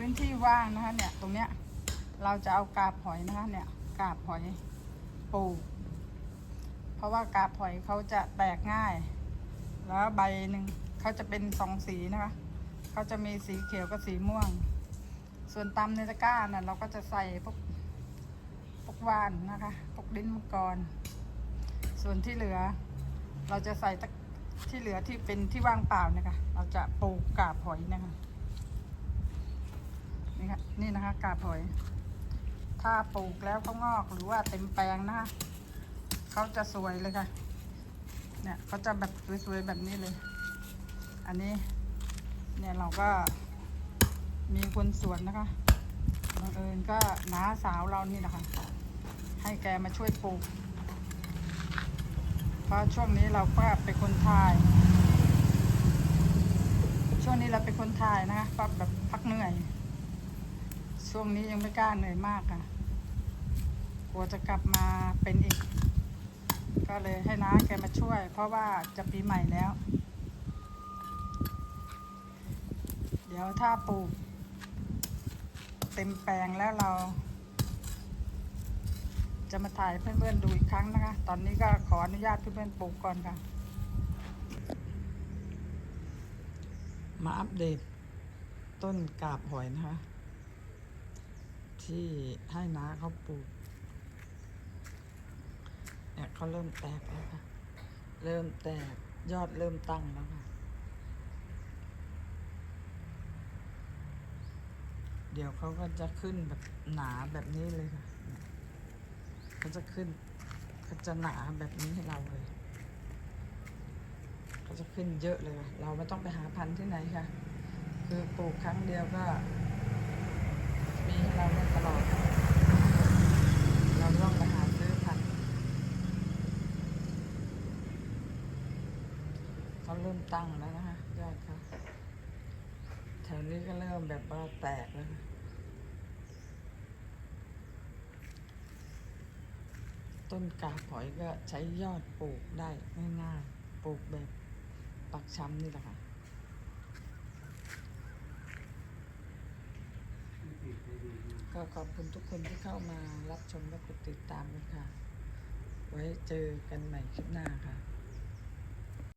พื้นที่ว่างนะคะเนี่ยตรงเนี้ยเราจะเอากาบหอยนะคะเนี่ยกาบหอยปลูก เพราะว่ากาบหอยเขาจะแตกง่าย แล้วใบหนึ่งเขาจะเป็นสองสีนะคะเขาจะมีสีเขียวกับสีม่วง ส่วนตำในตะกร้าน่ะเราก็จะใส่พวกพวกว่านนะคะพวกลิ้นมังกร ส่วนที่เหลือ เราจะใส่ที่เหลือที่เป็นที่ว่างเปล่านะคะเราจะปลูกกาบหอยนะคะ นี่ค่ะนี่นะคะ กาบหอย ถ้าปลูกแล้วเขางอกหรือว่าเต็มแปลงนะคะเขาจะสวยเลยค่ะ เนี่ยเขาจะแบบสวยๆแบบนี้เลย อันนี้ เนี่ยเราก็มีคนสวนนะคะบังเอิญก็น้าสาวเรานี่แหละค่ะ ให้แกมาช่วยปลูก เพราะช่วงนี้เราก็เป็นคนถ่าย ช่วงนี้เราเป็นคนถ่ายนะคะแบบพักเหนื่อย ช่วงนี้ยังไม่กล้าเหนื่อยมากค่ะ กลัวจะกลับมาเป็นอีก ก็เลยให้น้าแกมาช่วย เพราะว่าจะปีใหม่แล้ว เดี๋ยวถ้าปลูก เต็มแปลงแล้วเรา จะมาถ่ายเพื่อนๆดูอีกครั้งนะคะ ตอนนี้ก็ขออนุญาตเพื่อนๆปลูกก่อนค่ะ มาอัปเดตต้นกาบหอยนะคะ ที่ให้น้าเขาปลูกเนี่ยเขาเริ่มแตกแล้วค่ะ เริ่มแตกยอดเริ่มตั้งแล้วค่ะ เดี๋ยวเขาก็จะขึ้นแบบหนาแบบนี้เลยค่ะเนี่ยเขาจะขึ้นเขาจะหนาแบบนี้ให้เราเลยเขาจะขึ้นเยอะเลยค่ะ เราไม่ต้องไปหาพันธุ์ที่ไหนค่ะ คือปลูกครั้งเดียวก็ มีให้เราตลอด เราต้องไปหาซื้อพันธุ์เขาเริ่มตั้งแล้วนะคะยอดเขาแถวนี้ก็เริ่มแบบว่าแตกแล้วค่ะต้นกาหอยก็ใช้ยอดปลูกได้ง่ายๆ ปลูกแบบปักช้ำนี่แหละค่ะ ก็ขอบคุณทุกคนที่เข้ามารับชมและกดติดตามด้วยค่ะ ไว้เจอกันใหม่คลิปหน้าค่ะ